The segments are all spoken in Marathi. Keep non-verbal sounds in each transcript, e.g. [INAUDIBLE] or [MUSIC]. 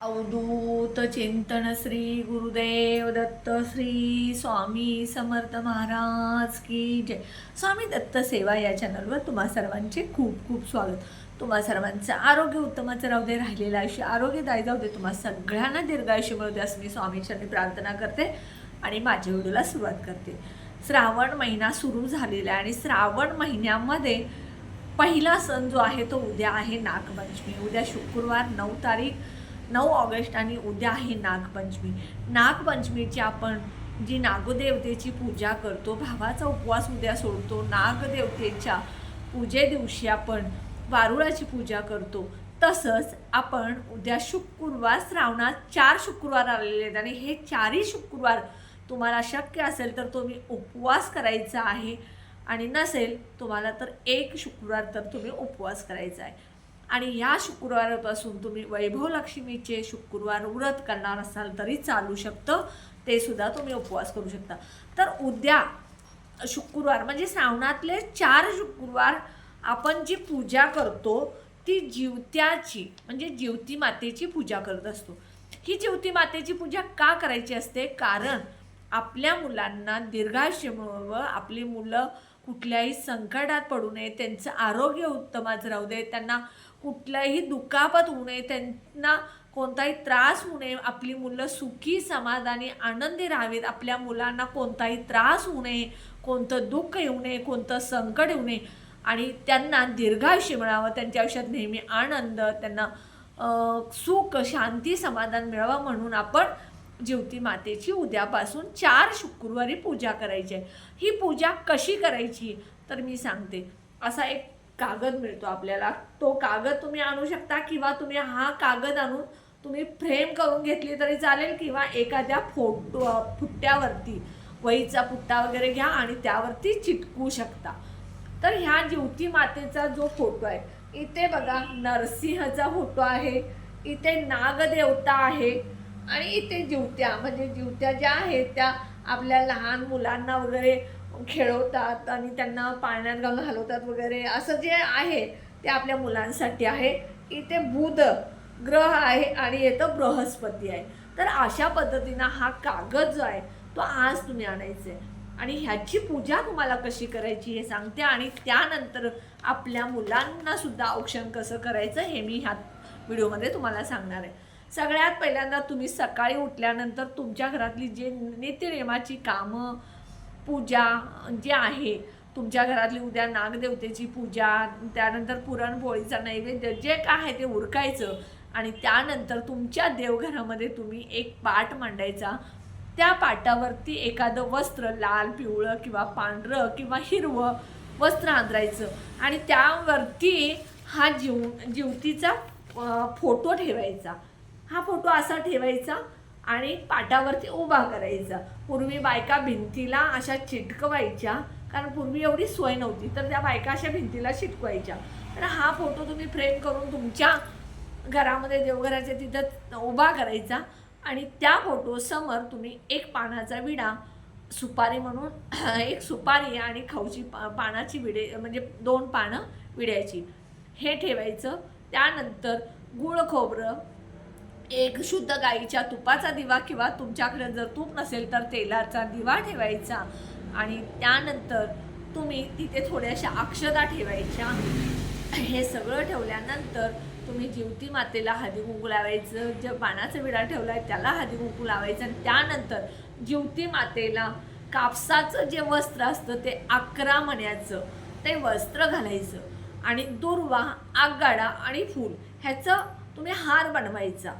अवधूत चिंतन श्री गुरुदेव दत्त श्री स्वामी समर्थ महाराज की जय. स्वामी दत्त सेवा या चॅनलवर तुम्हा सर्वांचे खूप खूप स्वागत. तुम्हा सर्वांचं आरोग्य उत्तमाचं राहू दे राहिलेलं आयुष्य आरोग्यदायी जाऊ दे. तुम्हा सगळ्यांना दीर्घायुष्य मिळू दे असं मी स्वामीचरणी प्रार्थना करते आणि माझ्या व्हिडिओला सुरुवात करते. श्रावण महिना सुरू झालेला आहे आणि श्रावण महिन्यामध्ये पहिला सण जो आहे तो उद्या आहे नागपंचमी. उद्या शुक्रवार नऊ तारीख नऊ ऑगस्ट आणि उद्या आहे नागपंचमी. नागपंचमीची आपण जी नागदेवतेची पूजा करतो भावाचा उपवास उद्या सोडतो नागदेवतेच्या पूजे दिवशी आपण वारुळाची पूजा करतो. तसंच आपण उद्या शुक्रवार श्रावणात चार शुक्रवार आलेले आहेत आणि हे चारही शुक्रवार तुम्हाला शक्य असेल तर तुम्ही उपवास करायचा आहे आणि नसेल तुम्हाला तर एक शुक्रवार तर तुम्ही उपवास करायचा आहे. आणि या शुक्रवारपासून तुम्ही वैभव लक्ष्मीचे शुक्रवार व्रत करणार असाल तरी चालू शकतं. ते सुद्धा तुम्ही उपवास करू शकता. तर उद्या शुक्रवार म्हणजे श्रावणातले चार शुक्रवार आपण जी पूजा करतो ती जीवत्याची म्हणजे जीवती मातेची पूजा करत असतो. ही जीवती मातेची पूजा का करायची असते? कारण आपल्या मुलांना दीर्घायुष्य मिळावं आपली मुलं कुठल्याही संकटात पडू नये त्यांचं आरोग्य उत्तमाच राहू दे त्यांना कुठल्याही दुखापत होऊ नये त्यांना कोणताही त्रास होऊ नये आपली मुलं सुखी समाधानी आनंदी राहावीत आपल्या मुलांना कोणताही त्रास होऊ नये कोणतं दुःख येऊ नये कोणतं संकट येऊ नये. आणि त्यांना दीर्घायुष्य मिळावं त्यांच्या आयुष्यात नेहमी आनंद त्यांना सुख शांती समाधान मिळावं म्हणून आपण ज्योती मातेची उद्यापासून चार शुक्रवारी पूजा करायची आहे. ही पूजा कशी करायची? तर मी सांगते. असा एक कागद मिळतो आपल्याला. तो कागद तुम्ही आणू शकता किंवा तुम्ही हा कागद आणून तुम्ही फ्रेम करून घेतली तरी चालेल किंवा एखाद्या फोटो फुट्ट्यावरती वहीचा पुट्टा वगैरे घ्या आणि त्यावरती चिटकू शकता. तर ह्या ज्योती मातेचा जो फोटो आहे इथे बघा नरसिंहचा फोटो आहे इथे नागदेवता आहे आणि इथे जिवत्या म्हणजे जिवत्या ज्या आहेत त्या आपल्या लहान मुलांना वगैरे खेळवतात आणि त्यांना पाण्यात घालून वगैरे. असं जे आहे ते आपल्या मुलांसाठी आहे. इथे बुध ग्रह आहे आणि येतं बृहस्पती आहे. तर अशा पद्धतीनं हा कागद जो आहे तो आज तुम्ही आणायचा आहे आणि ह्याची पूजा तुम्हाला कशी करायची हे सांगते. आणि त्यानंतर आपल्या मुलांना सुद्धा औक्षण कसं करायचं हे मी ह्या व्हिडिओमध्ये तुम्हाला सांगणार आहे. सगळ्यात पहिल्यांदा तुम्ही सकाळी उठल्यानंतर तुमच्या घरातली जे नित्यनेमाची कामं पूजा जे आहे तुमच्या घरातली उद्या नागदेवतेची पूजा त्यानंतर पुरणपोळीचा नैवेद्य जे काय आहे ते उरकायचं आणि त्यानंतर तुमच्या देवघरामध्ये तुम्ही एक पाट मांडायचा. त्या पाटावरती एखादं वस्त्र लाल पिवळं किंवा पांढरं किंवा हिरवं वस्त्र आंधरायचं आणि त्यावरती हा जीव जीवतीचा फोटो ठेवायचा. हा फोटो असा ठेवायचा आणि पाटावरती उभा करायचा. पूर्वी बायका भिंतीला अशा चिटकवायच्या कारण पूर्वी एवढी सोय नव्हती तर त्या बायका अशा भिंतीला चिटकवायच्या. तर हा फोटो तुम्ही फ्रेम करून तुमच्या घरामध्ये देवघराच्या तिथं उभा करायचा आणि त्या फोटोसमोर तुम्ही एक पानाचा विडा सुपारी म्हणून [CLEARS THROAT] एक सुपारी आणि खाऊची पा पानाची विडे म्हणजे दोन पानं विड्याची. हे ठेवायचं. त्यानंतर गुळ खोबरं एक शुद्ध गाईच्या तुपाचा दिवा किंवा तुमच्याकडे जर तूप नसेल तर तेलाचा दिवा ठेवायचा. आणि त्यानंतर तुम्ही तिथे थोड्याशा अक्षता ठेवायच्या. हे सगळं ठेवल्यानंतर तुम्ही जीवती मातेला हळदी कुंकू लावायचं जे पानाचा विडा ठेवला आहे त्याला हळदी कुंकू लावायचं आणि त्यानंतर जीवती मातेला कापसाचं जे वस्त्र असतं ते अकरा मण्याचं ते वस्त्र घालायचं. आणि दुर्वा आगगाडा आणि फूल ह्याचं तुम्ही हार बनवायचा.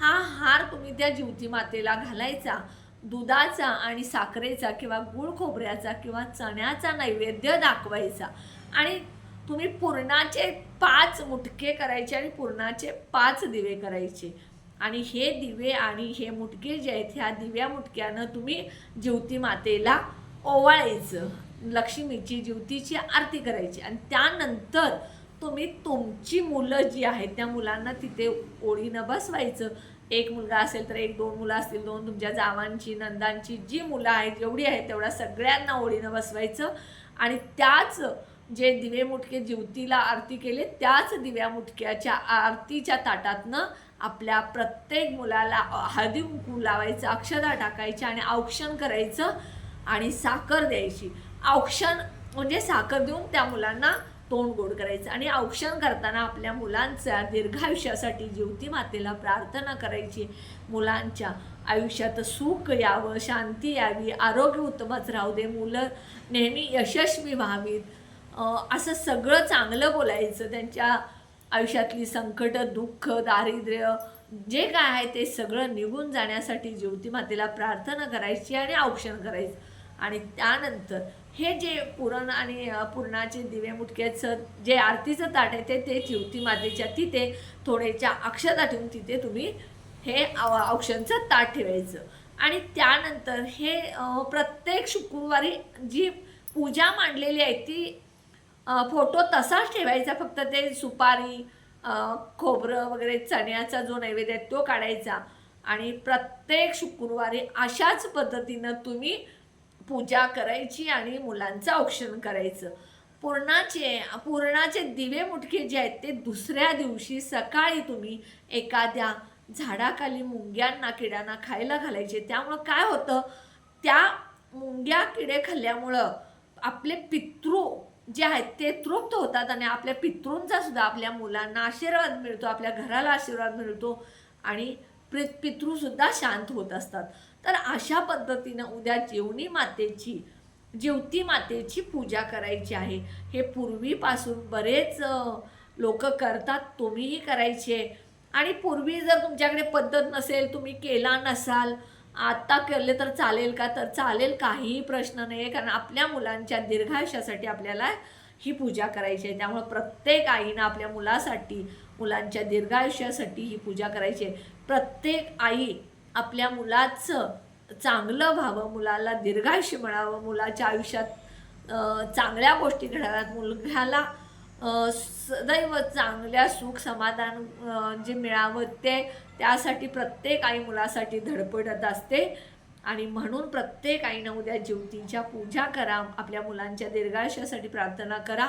हा हार तुम्ही त्या जीवती मातेला घालायचा दुधाचा आणि साखरेचा किंवा गुळ खोबऱ्याचा किंवा चण्याचा नैवेद्य दाखवायचा. आणि तुम्ही पूर्णाचे पाच मुटके करायचे आणि पूर्णाचे पाच दिवे करायचे. आणि हे दिवे आणि हे मुटके जे आहेत ह्या दिव्या मुटक्यानं तुम्ही ज्योती मातेला ओवाळायचं. लक्ष्मीची ज्योतीची आरती करायची. आणि त्यानंतर तुम्ही तुमची मुलं जी आहेत त्या मुलांना तिथे ओढीनं बसवायचं. एक मुलगा असेल तर एक दोन मुलं असतील दोन तुमच्या जावांची नंदांची जी मुलं आहेत जेवढी आहेत तेवढ्या सगळ्यांना ओढीनं बसवायचं. आणि त्याच जे दिवे मुटके ज्योतीला आरती केले त्याच दिव्या मुटक्याच्या आरतीच्या ताटातनं आपल्या प्रत्येक मुलाला हळदी कुंकू लावायचं अक्षता टाकायची आणि औक्षण करायचं आणि साखर द्यायची. औक्षण म्हणजे साखर देऊन त्या मुलांना तोंड गोड करायचं आणि औक्षण करताना आपल्या मुलांच्या दीर्घायुष्यासाठी ज्योती मातेला प्रार्थना करायची. मुलांच्या आयुष्यात सुख यावं शांती यावी आरोग्य उत्तमच राहू दे. मुलं नेहमी यशस्वी व्हावीत. असं सगळं चांगलं बोलायचं. त्यांच्या आयुष्यातली संकट दुःख दारिद्र्य जे काय आहे ते सगळं निघून जाण्यासाठी ज्योती मातेला प्रार्थना करायची आणि औक्षण करायचं. आणि त्यानंतर हे जे पुरण आणि पुरणाचे दिवे मुटक्याचं जे आरतीचं ताट आहे ते ते चिवती मातेच्या तिथे थोडेच्या अक्षता ठेवून तिथे तुम्ही हे औक्षणचं ताट ठेवायचं. आणि त्यानंतर हे प्रत्येक शुक्रवारी जी पूजा मांडलेली आहे ती फोटो तसाच ठेवायचा फक्त ते सुपारी खोबरं वगैरे चण्याचा जो नैवेद्य आहे तो काढायचा. आणि प्रत्येक शुक्रवारी अशाच पद्धतीनं तुम्ही पूजा करायची आणि मुलांचं औक्षण करायचं. पूर्णाचे पूर्णाचे दिवे मुटके जे आहेत ते दुसऱ्या दिवशी सकाळी तुम्ही एखाद्या झाडाखाली मुंग्यांना किड्यांना खायला घालायचे. त्यामुळं काय होतं त्या मुंग्या किडे खाल्ल्यामुळं आपले पितृ जे आहेत ते तृप्त होतात आणि आपल्या पितृंचा सुद्धा आपल्या मुलांना आशीर्वाद मिळतो आपल्या घराला आशीर्वाद मिळतो आणि पितृसुद्धा शांत होत असतात. तर अशा पद्धतीनं उद्या जेवणी मातेची जेवती मातेची पूजा करायची आहे. हे पूर्वीपासून बरेच लोक करतात तुम्हीही करायचे. आणि पूर्वी जर तुमच्याकडे पद्धत नसेल तुम्ही केला नसाल आता केले तर चालेल का? तर चालेल काहीही प्रश्न नाही आहे कारण आपल्या मुलांच्या दीर्घायुष्यासाठी आपल्याला ही पूजा करायची आहे. त्यामुळं प्रत्येक आईनं आपल्या मुलासाठी मुलांच्या दीर्घायुष्यासाठी ही पूजा करायची आहे. प्रत्येक आई आपल्या मुलाचं चांगलं व्हावं मुलाला दीर्घायुष्य मिळावं मुलाच्या आयुष्यात चांगल्या गोष्टी घडाव्यात मुलग्याला सदैव चांगल्या सुख समाधान जे मिळावं ते त्यासाठी प्रत्येक आई मुलासाठी धडपडत असते. आणि म्हणून प्रत्येक आईनं उद्या ज्योतीच्या पूजा करा आपल्या मुलांच्या दीर्घायुष्यासाठी प्रार्थना करा.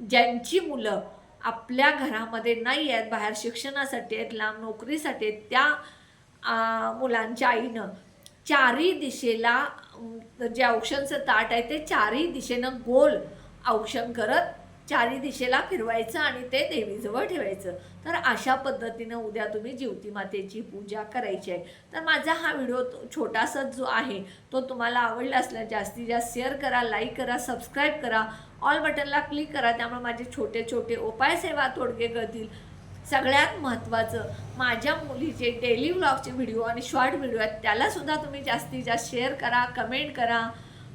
ज्यांची मुलं आपल्या घरामध्ये नाही आहेत बाहेर शिक्षणासाठी आहेत लांब नोकरीसाठी आहेत त्या मुलांच्या आईनं. चारही दिशेला जे औक्षणचं ताट आहे ते चारही दिशेनं गोल औक्षण करत चारी दिशेला फिरवायचं आणि ते देवीजवळ ठेवायचं. तर अशा पद्धतीनं उद्या तुम्ही ज्योती मातेची पूजा करायची आहे. तर माझा हा व्हिडिओ तो- छोटासा जो आहे तो तुम्हाला आवडला असल्यास जास्तीत जास्त शेअर करा लाईक करा सबस्क्राईब करा. ऑल बटनला क्लिक करा त्यामुळे माझे छोटे छोटे उपाय सेवा तोडगे करतील सगळ्यात महत्त्वाचं माझ्या मुलीचे डेली व्लॉगचे व्हिडिओ आणि शॉर्ट व्हिडिओ आहेत त्यालासुद्धा तुम्ही जास्तीत जास्त शेअर करा कमेंट करा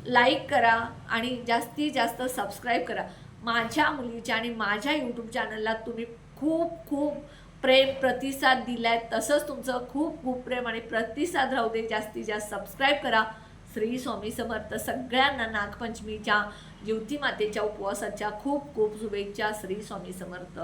लाईक करा आणि जास्तीत जास्त सबस्क्राईब करा. माझ्या मुलीच्या आणि माझ्या यूट्यूब चॅनलला तुम्ही खूप खूप प्रेम प्रतिसाद दिलाय. तसंच तुमचं खूप खूप प्रेम आणि प्रतिसाद राहू दे. जास्तीत जास्त सबस्क्राईब करा. श्री स्वामी समर्थ सगळ्यांना नागपंचमीच्या ज्योती मातेच्या उपवासाच्या खूप खूप शुभेच्छा. श्री स्वामी समर्थ.